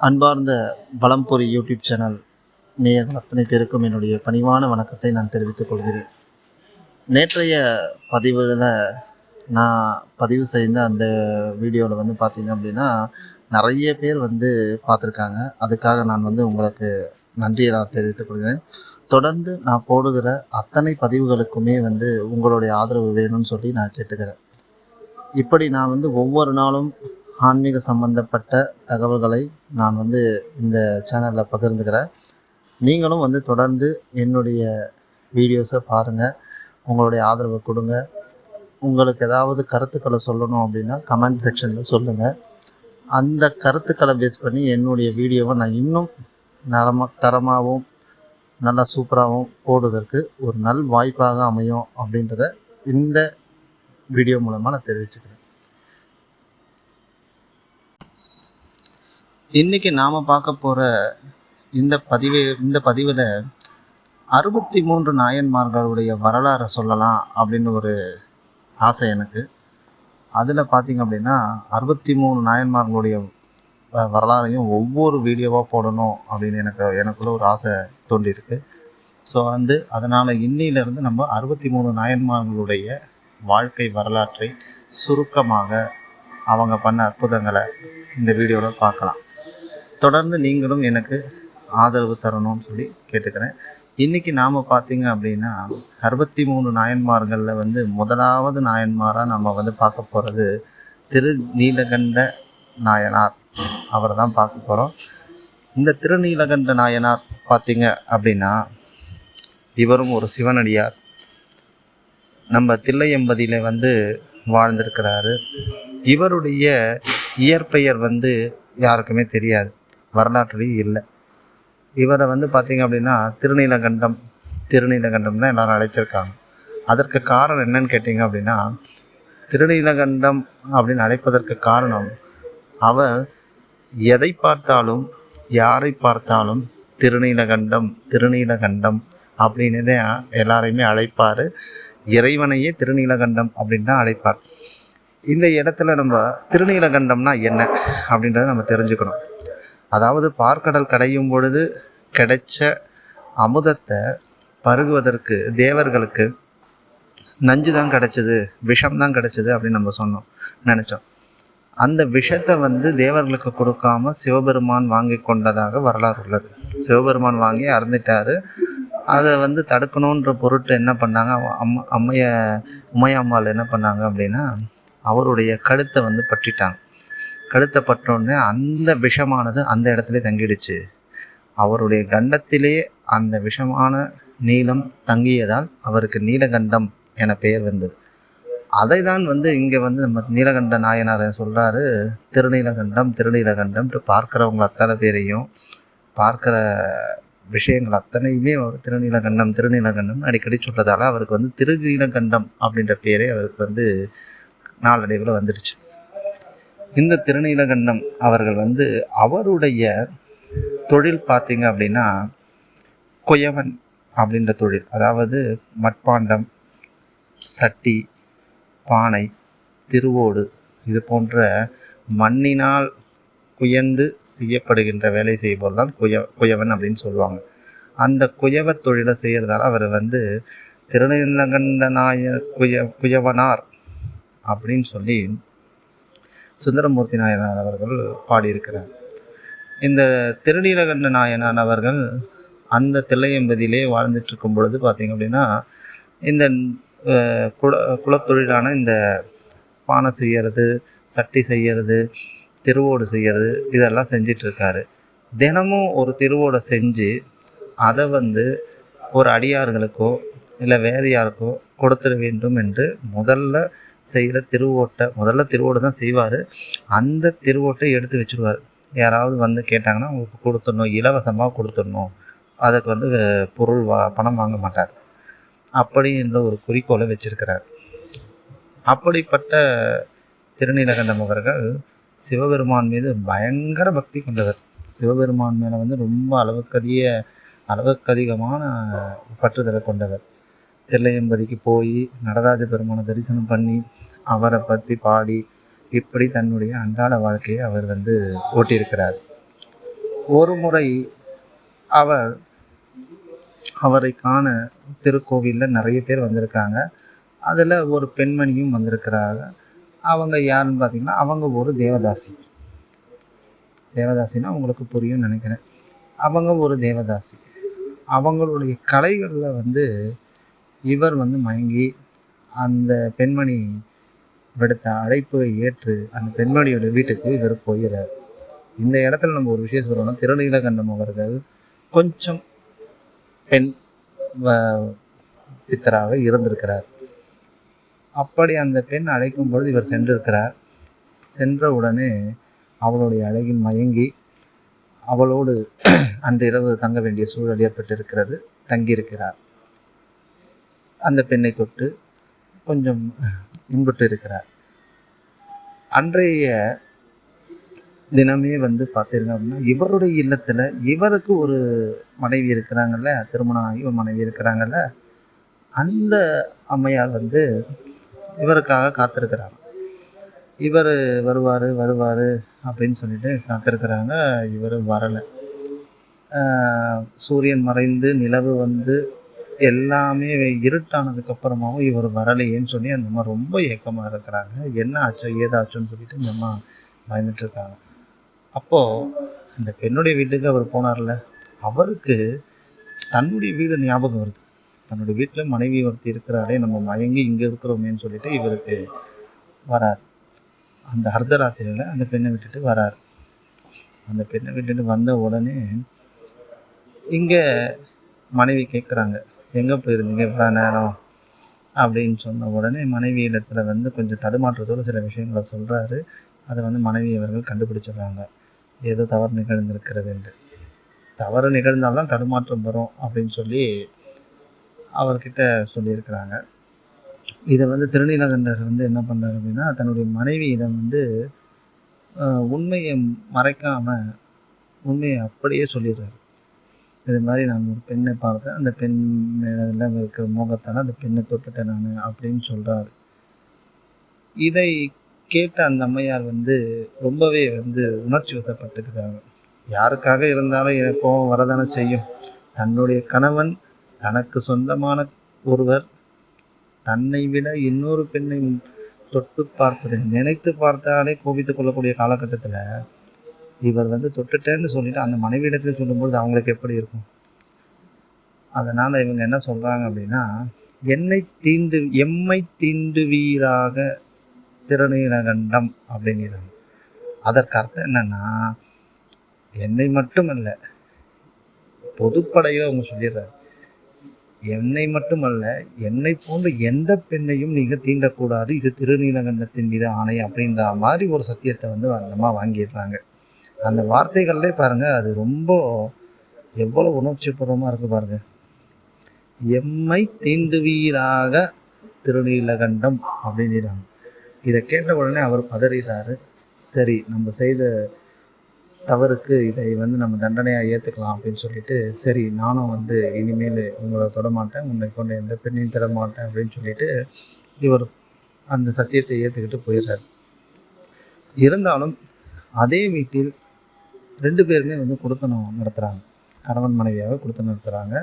அன்பார்ந்த வளம்பொறி YouTube channel நேர் அத்தனை பேருக்கும் என்னுடைய பணிவான வணக்கத்தை நான் தெரிவித்துக் கொள்கிறேன். நேற்றைய பதிவில் நான் பதிவு செய்த அந்த வீடியோவில் வந்து பார்த்தீங்க அப்படின்னா நிறைய பேர் வந்து பார்த்துருக்காங்க அதுக்காக நான் வந்து உங்களுக்கு நன்றியை நான் தெரிவித்துக் கொள்கிறேன். தொடர்ந்து நான் போடுகிற அத்தனை பதிவுகளுக்குமே வந்து உங்களுடைய ஆதரவு வேணும்னு சொல்லி நான் கேட்டுக்கிறேன். இப்படி நான் வந்து ஒவ்வொரு நாளும் ஆன்மீக சம்பந்தப்பட்ட தகவல்களை நான் வந்து இந்த சேனலில் பகிர்ந்துக்கிறேன். நீங்களும் வந்து தொடர்ந்து என்னுடைய வீடியோஸை பாருங்கள் உங்களுடைய ஆதரவை கொடுங்க. உங்களுக்கு ஏதாவது கருத்துக்களை சொல்லணும் அப்படின்னா கமெண்ட் செக்ஷனில் சொல்லுங்கள் அந்த கருத்துக்களை பேஸ் பண்ணி என்னுடைய வீடியோவை நான் இன்னும் நலமா தரமாகவும் நல்லா சூப்பராகவும் போடுவதற்கு ஒரு நல் வாய்ப்பாக அமையும் அப்படின்றத இந்த வீடியோ மூலமாக நான் தெரிவிச்சுக்கிறேன். இன்றைக்கி நாம் பார்க்க போகிற இந்த பதிவு இந்த பதிவில் அறுபத்தி மூன்று நாயன்மார்களுடைய வரலாறை சொல்லலாம் அப்படின்னு ஒரு ஆசை எனக்கு. அதில் பார்த்தீங்க அப்படின்னா அறுபத்தி மூணு நாயன்மார்களுடைய வரலாறையும் ஒவ்வொரு வீடியோவாக போடணும் அப்படின்னு எனக்கு எனக்குள்ள ஒரு ஆசை தோண்டியிருக்கு ஸோ வந்து அதனால் இன்னிலிருந்து நம்ம அறுபத்தி மூணு நாயன்மார்களுடைய வாழ்க்கை வரலாற்றை சுருக்கமாக அவங்க பண்ண அற்புதங்களை இந்த வீடியோவில் பார்க்கலாம். தொடர்ந்து நீங்களும் எனக்கு ஆதரவு தரணும்னு சொல்லி கேட்டுக்கிறேன். இன்றைக்கி நாம் பார்த்தீங்க அப்படின்னா அறுபத்தி மூணு நாயன்மார்களில் வந்து முதலாவது நாயன்மாராக நம்ம வந்து பார்க்க போகிறது திரு நீலகண்ட நாயனார். அவரை தான் பார்க்க போகிறோம் இந்த திருநீலகண்ட நாயனார் பார்த்தீங்க அப்படின்னா இவரும் ஒரு சிவனடியார். நம்ம தில்லையம்பதியில் வந்து வாழ்ந்திருக்கிறாரு. இவருடைய இயற்பெயர் வந்து யாருக்குமே தெரியாது. வரலாற்றுலேயும் இல்லை. இவரை வந்து பார்த்தீங்க அப்படின்னா திருநீலகண்டம் திருநீலகண்டம் தான் எல்லாரும் அழைச்சிருக்காங்க. அதற்கு காரணம் என்னன்னு கேட்டிங்க அப்படின்னா திருநீலகண்டம் அப்படின்னு அழைப்பதற்கு காரணம் அவர் எதை பார்த்தாலும் யாரை பார்த்தாலும் திருநீலகண்டம் திருநீலகண்டம் அப்படின்னு தான் எல்லாரையுமே அழைப்பார். இறைவனையே திருநீலகண்டம் அப்படின்னு தான் அழைப்பார். இந்த இடத்துல நம்ம திருநீலகண்டம்னா என்ன அப்படின்றத நம்ம தெரிஞ்சுக்கணும். அதாவது பார்க்கடல் கடையும் பொழுது கிடைச்ச அமுதத்தை பருகுவதற்கு தேவர்களுக்கு நஞ்சு தான் கிடைச்சது விஷம் தான் கிடைச்சது அப்படின்னு நம்ம சொன்னோம் நினச்சோம். அந்த விஷத்தை வந்து தேவர்களுக்கு கொடுக்காம சிவபெருமான் வாங்கி கொண்டதாக வரலாறு உள்ளது. சிவபெருமான் வாங்கி அறந்துட்டாரு அதை வந்து தடுக்கணுன்ற பொருட்டு என்ன பண்ணாங்க? அவ- அம்மா அம்மைய உமையம்மாள் என்ன பண்ணாங்க அப்படின்னா அவருடைய கழுத்தை வந்து பற்றிட்டாங்க. கழுத்தப்பட்டோடனே அந்த விஷமானது அந்த இடத்துல தங்கிடுச்சு. அவருடைய கண்டத்திலே அந்த விஷமான நீளம் தங்கியதால் அவருக்கு நீலகண்டம் என பெயர் வந்தது. அதை தான் வந்து இங்கே வந்து நம்ம நீலகண்ட நாயனார் சொல்கிறாரு திருநீலகண்டம் திருநீலகண்டம்ட்டு பார்க்குறவங்க அத்தனை பேரையும் பார்க்குற விஷயங்கள் அத்தனையுமே அவர் திருநீலகண்டம் திருநீலகண்டம் அடிக்கடி சொல்கிறதால அவருக்கு வந்து திருநீலகண்டம் அப்படின்ற பேரே அவருக்கு வந்து நாளடைவில் வந்துடுச்சு. இந்த திருநீலகண்டம் அவர்கள் வந்து அவருடைய தொழில் பார்த்தீங்க அப்படின்னா குயவன் அப்படின்ற தொழில். அதாவது மட்பாண்டம் சட்டி பானை திருவோடு இது போன்ற மண்ணினால் குயந்து செய்யப்படுகின்ற வேலை செய்பவர் தான் குய குயவன் அப்படின்னு சொல்லுவாங்க. அந்த குயவ தொழிலை செய்கிறதால அவர் வந்து திருநீலகண்ட நாய குய குயவனார் அப்படின்னு சொல்லி சுந்தரமூர்த்தி நாயனார் அவர்கள் பாடியிருக்கிறார். இந்த திருநீலகண்ட நாயனார் அவர்கள் அந்த தில்லையம்பதியிலே வாழ்ந்துட்டு இருக்கும் பொழுது பார்த்தீங்க அப்படின்னா இந்த குல குலத்தொழிலான இந்த பானை செய்யறது சட்டி செய்கிறது திருவோடு செய்யறது இதெல்லாம் செஞ்சிட்ருக்காரு தினமும் ஒரு திருவோடை செஞ்சு அதை வந்து ஒரு அடியார்களுக்கோ இல்லை வேறு யாருக்கோ கொடுத்துட வேண்டும் என்று முதல்ல செய்கிற திருவோட்டை முதல்ல திருவோடு தான் செய்வார். அந்த திருவோட்டை எடுத்து வச்சுருவார். யாராவது வந்து கேட்டாங்கன்னா உங்களுக்கு கொடுத்துடணும் இலவசமாக கொடுத்துடணும். அதுக்கு வந்து பொருள் வா பணம் வாங்க மாட்டார். அப்படின்ற ஒரு குறிக்கோளை வச்சிருக்கிறார். அப்படிப்பட்ட திருநீலகண்டம் அவர்கள் சிவபெருமான் மீது பயங்கர பக்தி கொண்டவர். சிவபெருமான் மேலே வந்து ரொம்ப அளவுக்கு அதிக அளவுக்கு அதிகமான பற்றுதலை கொண்டவர். தில்லையம்பதிக்கு போய் நடராஜ பெருமானை தரிசனம் பண்ணி அவரை பற்றி பாடி இப்படி தன்னுடைய அன்றாட வாழ்க்கையை அவர் வந்து ஓட்டியிருக்கிறார். ஒரு முறை அவர் அவரை காண திருக்கோவிலில் நிறைய பேர் வந்திருக்காங்க. அதில் ஒரு பெண்மணியும் வந்திருக்கிறாங்க. அவங்க யாருன்னு பார்த்தீங்கன்னா அவங்க ஒரு தேவதாசி. தேவதாசின்னா அவங்களுக்கு புரியும்னு நினைக்கிறேன். அவங்க ஒரு தேவதாசி. அவங்களுடைய கலைகளில் வந்து இவர் வந்து மயங்கி அந்த பெண்மணி விடுத்த அழைப்பை ஏற்று அந்த பெண்மணியோட வீட்டுக்கு இவர் போகிறார் இந்த இடத்துல நம்ம ஒரு விஷயம் சொல்லணும் திருநீலகண்டம் அவர்கள் கொஞ்சம் பெண் வ- பித்தராக இருந்திருக்கிறார். அப்படி அந்த பெண் அழைக்கும் பொழுது இவர் சென்றிருக்கிறார். சென்ற உடனே அவளுடைய அழகில் மயங்கி அவளோடு அன்று இரவு தங்க வேண்டிய சூழல் ஏற்பட்டிருக்கிறது தங்கியிருக்கிறார். அந்த பெண்ணை தொட்டு கொஞ்சம் இன்புட்டு இருக்கிறார். அன்றைய தினமே வந்து பார்த்தீங்க அப்படின்னா இவருடைய இல்லத்தில் இவருக்கு ஒரு மனைவி இருக்கிறாங்கல்ல திருமணம் ஆகி ஒரு மனைவி இருக்கிறாங்கல்ல அந்த அம்மையார் வந்து இவருக்காக காத்திருக்கிறாங்க. இவர் வருவார் வருவார் அப்படின்னு சொல்லிட்டு காத்திருக்கிறாங்க. இவர் வரலை. சூரியன் மறைந்து நிலவு வந்து எல்லாமே இருட்டானதுக்கு அப்புறமாவும் இவர் வரலையேன்னு சொல்லி அந்த அம்மா ரொம்ப ஏக்கமாக இருக்கிறாங்க. என்ன ஆச்சோ ஏதாச்சோன்னு சொல்லிட்டு இந்த அம்மா பயந்துட்டு இருக்காங்க அப்போது அந்த பெண்ணுடைய வீட்டுக்கு அவர் போனார்ல. அவருக்கு தன்னுடைய வீடு ஞாபகம் வருது. தன்னுடைய வீட்டில் மனைவி ஒருத்தி இருக்கிறாரே நம்ம மயங்கி இங்கே இருக்கிறோமேன்னு சொல்லிட்டு இவருக்கு வரார். அந்த அர்த்தராத்திரியில் அந்த பெண்ணை விட்டுட்டு வரார். அந்த பெண்ணை விட்டுட்டு வந்த உடனே இங்கே மனைவி கேட்குறாங்க எங்கே போயிருந்தீங்க இவ்வளோ நேரம்? அப்படின்னு சொன்ன உடனே மனைவி இடத்துல வந்து கொஞ்சம் தடுமாற்றத்தோடு சில விஷயங்களை சொல்கிறாரு அதை வந்து மனைவி அவர்கள் கண்டுபிடிச்சிடுறாங்க. ஏதோ தவறு நிகழ்ந்திருக்கிறது என்று. தவறு நிகழ்ந்தால்தான் தடுமாற்றம் வரும் அப்படின்னு சொல்லி அவர்கிட்ட சொல்லியிருக்கிறாங்க. இதை வந்து திருநீலகண்டர் வந்து என்ன பண்ணார் அப்படின்னா தன்னுடைய மனைவியிடம் வந்து உண்மையை மறைக்காமல் உண்மையை அப்படியே சொல்லிடுறாரு. இது மாதிரி நான் ஒரு பெண்ணை பார்த்தேன். அந்த பெண் இதில் இருக்கிற மோகத்தால் அந்த பெண்ணை தொட்டுட்டேன் நான் அப்படின்னு சொல்கிறாரு இதை கேட்ட அந்த அம்மையார் வந்து ரொம்பவே வந்து உணர்ச்சி வசப்பட்டுக்கிறாங்க யாருக்காக இருந்தாலும் எனக்கு கோபம் வரதானே செய்யும். தன்னுடைய கணவன் தனக்கு சொந்தமான ஒருவர் தன்னை விட இன்னொரு பெண்ணை தொட்டு பார்ப்பதை நினைத்து பார்த்தாலே கோபித்துக் கொள்ளக்கூடிய காலகட்டத்தில் இவர் வந்து தொட்டுட்டேன்னு சொல்லிட்டு அந்த மனைவியிடத்தில் சொல்லும்பொழுது அவங்களுக்கு எப்படி இருக்கும்? அதனால் இவங்க என்ன சொல்கிறாங்க அப்படின்னா என்னை தீண்டு எம்மை தீண்டுவீராக திருநீலகண்டம் அப்படிங்கிறாங்க. அதற்கு அர்த்தம் என்னன்னா என்னை மட்டுமல்ல பொதுப்படையில் அவங்க சொல்லிடுறாரு. என்னை மட்டுமல்ல என்னை போன்ற எந்த பெண்ணையும் நீங்கள் தீண்டக்கூடாது. இது திருநீலகண்டத்தின் மீது ஆணை அப்படின்ற மாதிரி ஒரு சத்தியத்தை வந்து அந்தமாக வாங்கிடுறாங்க. அந்த வார்த்தைகள்லே பாருங்கள் அது ரொம்ப எவ்வளோ உணர்ச்சிபூர்வமாக இருக்குது பாருங்கள் எம்மை தீண்டுவீராக திருநீலகண்டம் அப்படின்றாங்க இதை கேட்ட உடனே அவர் பதறிறாரு. சரி நம்ம செய்த தவறுக்கு இதை வந்து நம்ம தண்டனையாக ஏற்றுக்கலாம் அப்படின்னு சொல்லிட்டு சரி நானும் வந்து இனிமேல் உங்களை தொடமாட்டேன் உன்னை கொண்டு எந்த பெண்ணையும் தொடமாட்டேன் அப்படின்னு சொல்லிட்டு இவர் அந்த சத்தியத்தை ஏற்றுக்கிட்டு போயிடுறாரு இருந்தாலும் அதே வீட்டில் ரெண்டு பேருமே வந்து கொடுத்தனம் நடத்துகிறாங்க கணவன் மனைவியாக கொடுத்து நடத்துகிறாங்க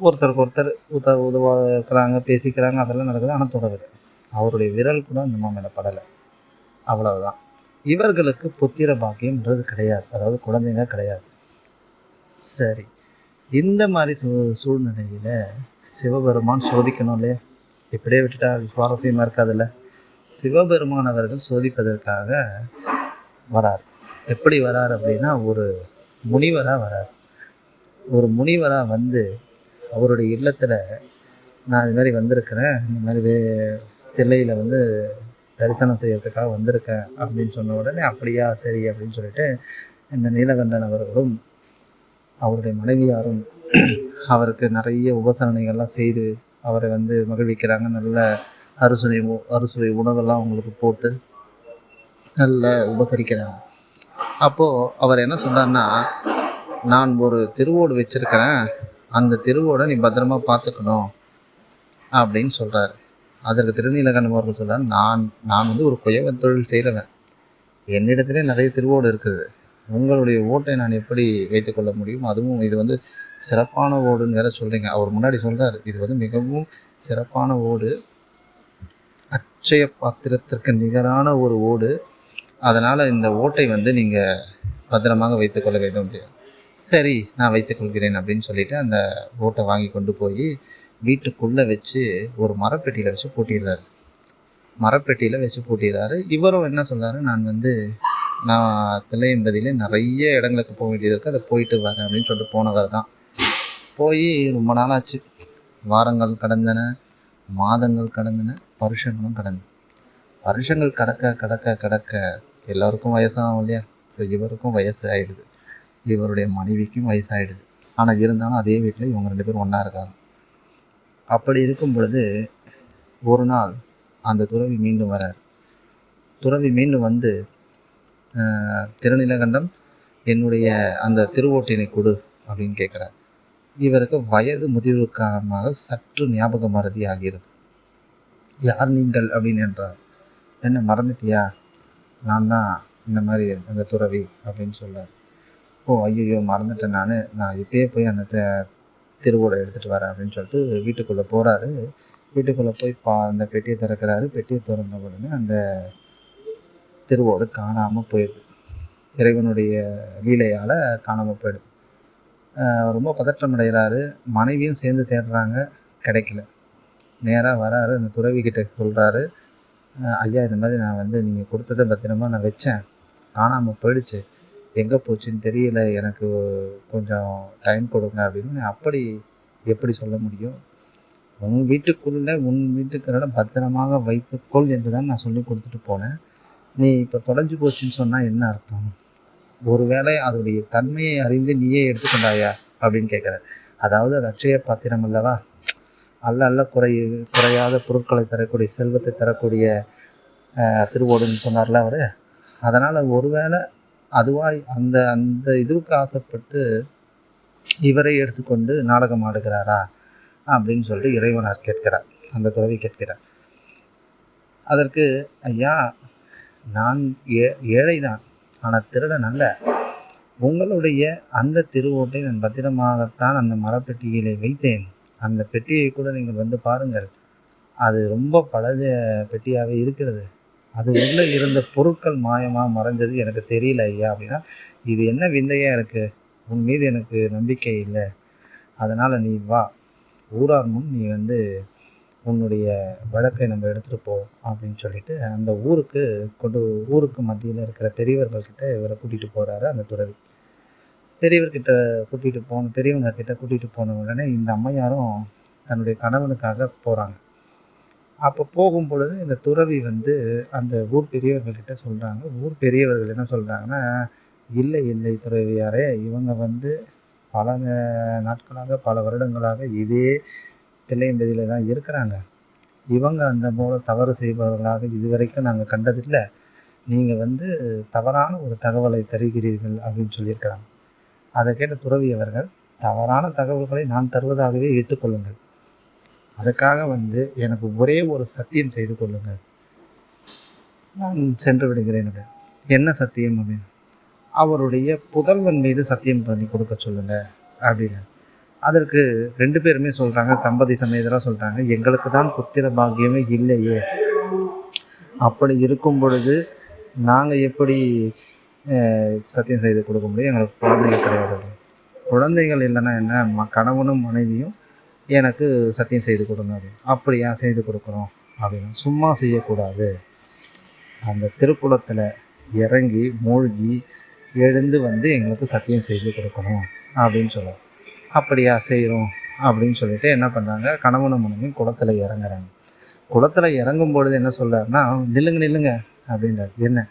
ஒருத்தருக்கு ஒருத்தர் உத உதவாக இருக்கிறாங்க பேசிக்கிறாங்க அதெல்லாம் நடக்குது. ஆனால் தொடவில்லை. அவருடைய விரல் கூட அந்த மாமேல படலை. அவ்வளவுதான். இவர்களுக்கு புத்திர பாக்கியம்ன்றது கிடையாது. அதாவது குழந்தைங்க கிடையாது. சரி. இந்த மாதிரி சூ சூழ்நிலையில் சிவபெருமான் சோதிக்கணும் இல்லையா? இப்படியே விட்டுட்டா அது சுவாரஸ்யமாக இருக்காதுல்ல? சிவபெருமான் அவர்கள் சோதிப்பதற்காக வரார். எப்படி வரார் அப்படின்னா ஒரு முனிவராக வரார். ஒரு முனிவராக வந்து அவருடைய இல்லத்தில் நான் இது மாதிரி வந்திருக்கிறேன். இந்த மாதிரி வே தில்லையில் வந்து தரிசனம் செய்கிறதுக்காக வந்திருக்கேன் அப்படின்னு சொன்ன உடனே அப்படியா சரி அப்படின்னு சொல்லிட்டு இந்த நீலகண்டன் அவர்களும் அவருடைய மனைவியாரும் அவருக்கு நிறைய உபசரணைகள்லாம் செய்து அவரை வந்து மகிழ்விக்கிறாங்க. நல்ல அறுசுவை உ- அறுசுவை உணவெல்லாம் அவங்களுக்கு போட்டு நல்ல உபசரிக்கிறாங்க. அப்போது அவர் என்ன சொன்னார்னா நான் ஒரு திருவோடு வச்சுருக்கிறேன். அந்த திருவோடை நீ பத்திரமா பார்த்துக்கணும். அப்படின்னு சொல்கிறாரு அதற்கு திருநீலகண்டம் அவர்கள் சொல்கிறார் நான் நான் வந்து ஒரு குயவ தொழில் செய்கிறவன் என்னிடத்துல நிறைய திருவோடு இருக்குது. உங்களுடைய ஓட்டை நான் எப்படி வைத்துக்கொள்ள முடியும்? அதுவும் இது வந்து சிறப்பான ஓடுன்னு வேற சொல்கிறீங்க அவர் முன்னாடி சொல்கிறார் இது வந்து மிகவும் சிறப்பான ஓடு. அட்சய பாத்திரத்திற்கு நிகரான ஒரு ஓடு. அதனால் இந்த ஓட்டை வந்து நீங்கள் பத்திரமாக வைத்துக்கொள்ள வேண்டும் அப்படின்னு சரி நான் வைத்துக்கொள்கிறேன் அப்படின்னு சொல்லிட்டு அந்த ஓட்டை வாங்கி கொண்டு போய் வீட்டுக்குள்ளே வச்சு ஒரு மரப்பெட்டியில் வச்சு பூட்டிடுறாரு. மரப்பெட்டியில் வச்சு பூட்டிடுறாரு. இவரும் என்ன சொல்கிறாரு நான் வந்து நான் தில்லையம்பதியிலே நிறைய இடங்களுக்கு போக வேண்டியது இருக்குது அதை போயிட்டு வரேன் அப்படின்னு சொல்லிட்டு போனவர் தான். போய் ரொம்ப நாளாச்சு. வாரங்கள் கடந்தன மாதங்கள் கடந்தன வருஷங்களும் கடந்தன. வருஷங்கள் கடக்க கடக்க கடக்க எல்லோருக்கும் வயசாகும் இல்லையா? ஸோ இவருக்கும் வயசு ஆகிடுது இவருடைய மனைவிக்கும் வயசாயிடுது. ஆனால் இருந்தாலும் அதே வீட்டில் இவங்க ரெண்டு பேரும் ஒன்றா இருக்காங்க. அப்படி இருக்கும் பொழுது ஒரு நாள் அந்த துறவி மீண்டும் வரார். துறவி மீண்டும் வந்து திருநிலகண்டம் என்னுடைய அந்த திருவோட்டினை கொடு அப்படின்னு கேட்குறார் இவருக்கு வயது முதிர்வு காரணமாக சற்று ஞாபக மறதி ஆகிறது. யார் நீங்கள்? அப்படின்னு என்றார். என்ன மறந்துட்டியா? நான் தான் இந்த மாதிரி அந்த துறவி அப்படின்னு சொல்றார். ஓ ஐயோ மறந்துட்டேன் நான். நான் இப்பயே போய் அந்த திருவோடை எடுத்துகிட்டு வரேன் அப்படின்னு சொல்லிட்டு வீட்டுக்குள்ளே போகிறாரு வீட்டுக்குள்ளே போய் பா அந்த பெட்டியை திறக்கிறாரு. பெட்டியை திறந்த உடனே அந்த திருவோடு காணாமல் போயிடுது. இறைவனுடைய லீலையால் காணாமல் போயிடுது. ரொம்ப பதற்றம் அடைகிறாரு மனைவியும் சேர்ந்து தேடுறாங்க. கிடைக்கல. நேராக வராரு. அந்த துறவிக்கிட்ட சொல்கிறாரு ஐயா இந்த மாதிரி நான் வந்து நீங்கள் கொடுத்ததை பத்திரமா நான் வச்சேன். காணாமல் போயிடுச்சு. எங்கே போச்சுன்னு தெரியல. எனக்கு கொஞ்சம் டைம் கொடுங்க அப்படின்னு அப்படி எப்படி சொல்ல முடியும்? உன் வீட்டுக்குள்ளே உன் வீட்டுக்குள்ள பத்திரமாக வைத்துக்கொள் என்று தான் நான் சொல்லி கொடுத்துட்டு போனேன். நீ இப்போ தொலைஞ்சு போச்சுன்னு சொன்னால் என்ன அர்த்தம்? ஒருவேளை அதோடைய தன்மையை அறிந்து நீயே எடுத்துக்கொண்டாயா? அப்படின்னு கேட்குற அதாவது அது அக்ஷய பாத்திரம் அல்லவா? அல்ல அல்ல குறை குறையாத பொருட்களை தரக்கூடிய செல்வத்தை தரக்கூடிய திருவோடுன்னு சொன்னார்ல அவர். அதனால் ஒருவேளை அதுவாய் அந்த அந்த இதுவுக்கு ஆசைப்பட்டு இவரை எடுத்துக்கொண்டு நாடகம் ஆடுகிறாரா அப்படின்னு சொல்லிட்டு இறைவனார் கேட்கிறார். அந்த துறவி கேட்கிறார். அதற்கு ஐயா நான் ஏ ஏழைதான். ஆனால் திருடன் அல்ல. உங்களுடைய அந்த திருவோட்டை நான் பத்திரமாகத்தான் அந்த மரப்பெட்டியிலே வைத்தேன். அந்த பெட்டியை கூட நீங்கள் வந்து பாருங்கள். அது ரொம்ப பழைய பெட்டியாகவே இருக்கிறது. அது உள்ளே இருந்த பொருட்கள் மாயமாக மறைஞ்சது எனக்கு தெரியல ஐயா அப்படின்னா இது என்ன விந்தையாக இருக்குது உன் மீது எனக்கு நம்பிக்கை இல்லை. அதனால் நீ வா. ஊரார் முன் நீ வந்து உன்னுடைய வழக்கை நம்ம எடுத்துகிட்டு போ அப்படின்னு சொல்லிட்டு அந்த ஊருக்கு கொண்டு ஊருக்கு மத்தியில் இருக்கிற பெரியவர்கள்கிட்ட இவரை கூட்டிகிட்டு போகிறாரு அந்த துறவி. பெரியவர்கிட்ட கூட்டிகிட்டு போன பெரியவங்க கிட்ட கூட்டிகிட்டு போன உடனே இந்த அம்மையாரும் தன்னுடைய கணவனுக்காக போகிறாங்க அப்போ போகும் பொழுது இந்த துறவி வந்து அந்த ஊர் பெரியவர்கள்கிட்ட சொல்கிறாங்க ஊர் பெரியவர்கள் என்ன சொல்கிறாங்கன்னா இல்லை இல்லை துறவியாரே இவங்க வந்து பல நாட்களாக பல வருடங்களாக இதே தில்லையம்பதியில் தான் இருக்கிறாங்க. இவங்க அந்த போல தவறு செய்பவர்களாக இதுவரைக்கும் நாங்கள் கண்டதில்லை. நீங்கள் வந்து தவறான ஒரு தகவலை தருகிறீர்கள் அப்படின்னு சொல்லியிருக்கிறாங்க. அதை கேட்ட துறவி அவர்கள் தவறான தகவல்களை நான் தருவதாகவே வைத்துக்கொள்ளுங்கள் அதுக்காக வந்து எனக்கு ஒரே ஒரு சத்தியம் செய்து கொள்ளுங்கள். நான் சென்று விடுகிறேன் அப்படின்னு. என்ன சத்தியம் அப்படின்னு அவருடைய புதல்வன் மீது சத்தியம் பண்ணி கொடுக்க சொல்லுங்க அப்படின்னு. அதற்கு ரெண்டு பேருமே சொல்கிறாங்க தம்பதி சமேதராக சொல்கிறாங்க எங்களுக்கு தான் புத்திர பாக்கியமே இல்லையே. அப்படி இருக்கும் பொழுது நாங்கள் எப்படி சத்தியம் செய்து கொடுக்க முடியும். எங்களுக்கு குழந்தைகள் கிடையாது. குழந்தைகள் இல்லைன்னா என்ன? ம- கணவனும் மனைவியும் எனக்கு சத்தியம் செய்து கொடுங்க. அப்படின்னு அப்படியா செய்து கொடுக்குறோம்? அப்படின்னு சும்மா செய்யக்கூடாது. அந்த திருக்குளத்தில் இறங்கி மூழ்கி எழுந்து வந்து எங்களுக்கு சத்தியம் செய்து கொடுக்கணும் அப்படின்னு சொல்லுவோம். அப்படியா செய்கிறோம் அப்படின்னு சொல்லிட்டு என்ன பண்ணுறாங்க கணவனும் மனைவியும் குளத்தில் இறங்குறாங்க. குளத்தில் இறங்கும் பொழுது என்ன சொல்கிறாருன்னா நில்லுங்க நில்லுங்க அப்படின்றார். என்ன?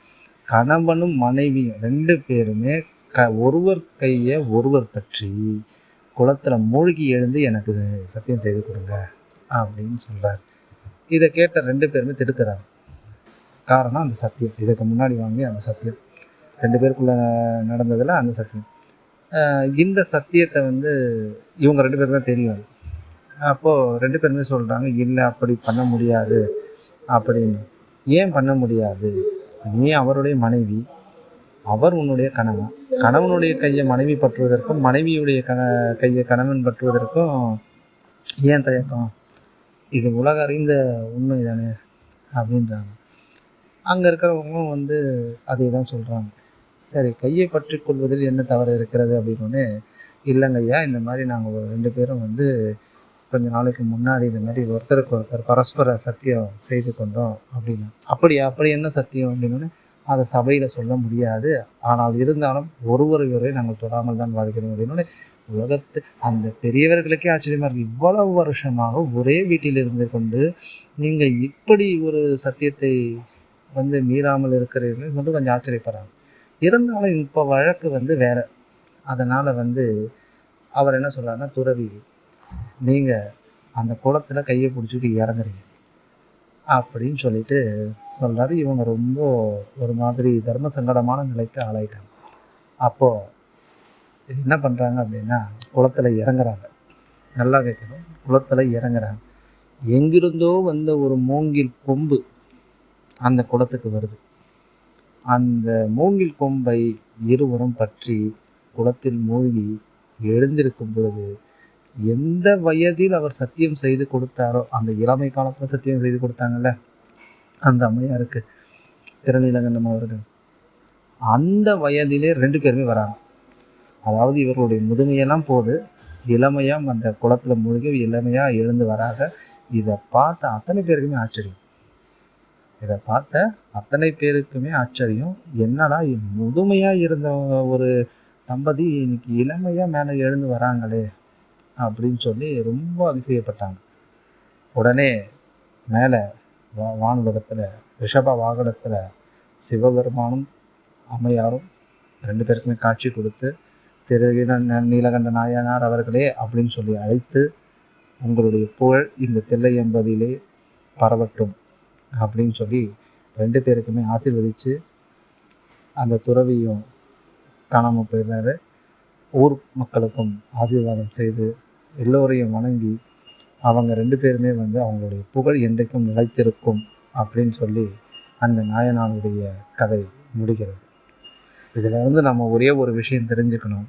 கணவனும் மனைவியும் ரெண்டு பேருமே க ஒருவர் கையை ஒருவர் பற்றி குளத்தில் மூழ்கி எழுந்து எனக்கு சத்தியம் செய்து கொடுங்க அப்படின்னு சொல்கிறார் இதை கேட்ட ரெண்டு பேருமே திடுக்கிறாங்க. காரணம் அந்த சத்தியம். இதுக்கு முன்னாடி வாங்கி அந்த சத்தியம். ரெண்டு பேருக்குள்ள நடந்ததில் அந்த சத்தியம். இந்த சத்தியத்தை வந்து இவங்க ரெண்டு பேரும் தான் தெரியும். அப்போது ரெண்டு பேருமே சொல்கிறாங்க இல்லை அப்படி பண்ண முடியாது. அப்படின்னு. ஏன் பண்ண முடியாது? நீ அவருடைய மனைவி அவர் உன்னுடைய கணவன். கணவனுடைய கையை மனைவி பற்றுவதற்கும் மனைவியுடைய கண கையை கணவன் பற்றுவதற்கும் ஏன் தயக்கம்? இது உலக அறிந்த உண்மை தானே அப்படின்றாங்க. அங்கே இருக்கிறவங்களும் வந்து அதை தான் சொல்கிறாங்க சரி கையை பற்றி கொள்வதில் என்ன தவறு இருக்கிறது அப்படின்னு இல்லைங்கய்யா இந்த மாதிரி நாங்கள் ஒரு ரெண்டு பேரும் வந்து கொஞ்ச நாளைக்கு முன்னாடி இந்த மாதிரி ஒருத்தருக்கு ஒருத்தர் பரஸ்பர சத்தியம் செய்து கொண்டோம் அப்படின்னு அப்படியா அப்படி என்ன சத்தியம் அப்படின்னு அதை சபையில் சொல்ல முடியாது. ஆனால் இருந்தாலும் ஒருவரை ஒருவரை நாங்கள் தொடாமல் தான் வாழ்கிறோம் அப்படின்னு உலகத்து அந்த பெரியவர்களுக்கே ஆச்சரியமாக இருக்குது இவ்வளவு வருஷமாக ஒரே வீட்டில் இருந்து கொண்டு நீங்கள் இப்படி ஒரு சத்தியத்தை வந்து மீறாமல் இருக்கிறீர்கள் சொல்லிட்டு கொஞ்சம் ஆச்சரியப்படுறாங்க. இருந்தாலும் இப்போ வழக்கு வந்து வேற. அதனால் வந்து அவர் என்ன சொல்கிறாருன்னா துறவி நீங்கள் அந்த குளத்தில் கையை பிடிச்சிட்டு இறங்குறீங்க. அப்படின்னு சொல்லிட்டு சொல்கிறாரு இவங்க ரொம்ப ஒரு மாதிரி தர்ம சங்கடமான நிலைக்கு ஆளாயிட்டாங்க. அப்போது என்ன பண்ணுறாங்க அப்படின்னா குளத்தில் இறங்குறாங்க. நல்லா கேட்கணும் குளத்தில் இறங்குறாங்க. எங்கிருந்தோ வந்த ஒரு மூங்கில் கொம்பு அந்த குளத்துக்கு வருது. அந்த மூங்கில் கொம்பை இருவரும் பற்றி குளத்தில் மூழ்கி எழுந்திருக்கும் பொழுது எந்த வயதில் அவர் சத்தியம் செய்து கொடுத்தாரோ அந்த இளமை காலத்தில் சத்தியம் செய்து கொடுத்தாங்கல்ல அந்த அம்மையாருக்கு திருநீலகண்டம் அவர்கள் அந்த வயதிலே ரெண்டு பேருமே வராங்க. அதாவது இவர்களுடைய முதுமையெல்லாம் போது இளமையாக அந்த குளத்தில் மூழ்கி இளமையாக எழுந்து வராங்க இதை பார்த்த அத்தனை பேருக்குமே ஆச்சரியம். இதை பார்த்த அத்தனை பேருக்குமே ஆச்சரியம். என்னடா முதுமையாக இருந்த ஒரு தம்பதி இன்னைக்கு இளமையாக மேலே எழுந்து வராங்களே. அப்படின்னு சொல்லி ரொம்ப அதிசயப்பட்டாங்க. உடனே மேலே வா வானுலகத்தில் ரிஷப வாகனத்தில் சிவபெருமானும் அம்மையாரும் ரெண்டு பேருக்குமே காட்சி கொடுத்து திரு நீலகண்ட நாயனார் அவர்களே அப்படின்னு சொல்லி அழைத்து உங்களுடைய புகழ் இந்த தில்லை என்பதிலே பரவட்டும் அப்படின்னு சொல்லி ரெண்டு பேருக்குமே ஆசீர்வதித்து அந்த துறவியும் காணாமல் போயிடுறாரு. ஊர் மக்களுக்கும் ஆசீர்வாதம் செய்து எல்லோரையும் வணங்கி அவங்க ரெண்டு பேருமே வந்து அவங்களுடைய புகழ் என்றைக்கும் நிலைத்திருக்கும் அப்படின்னு சொல்லி அந்த நாயனானுடைய கதை முடிகிறது. இதில் இருந்து நம்ம ஒரே ஒரு விஷயம் தெரிஞ்சுக்கணும்.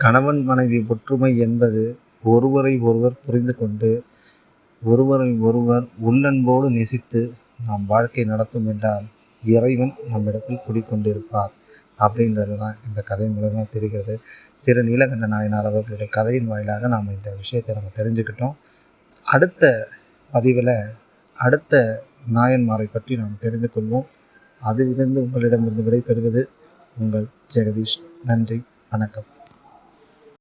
கணவன் மனைவி ஒற்றுமை என்பது ஒருவரை ஒருவர் புரிந்து கொண்டு ஒருவரை ஒருவர் உள்ளன்போடு நேசித்து நாம் வாழ்க்கை நடத்தும் என்றால் இறைவன் நம்மிடத்தில் குடிக்கொண்டிருப்பார் அப்படின்றது தான் இந்த கதை மூலமாக தெரிகிறது. திரு நீலகண்ட நாயனார் அவர்களுடைய கதையின் வாயிலாக நாம் இந்த விஷயத்தை நம்ம தெரிஞ்சுக்கிட்டோம். அடுத்த பதிவில் அடுத்த நாயன்மாரை பற்றி நாம் தெரிந்து கொள்வோம். அதிலிருந்து உங்களிடமிருந்து விடைபெறுவது உங்கள் ஜெகதீஷ். நன்றி வணக்கம்.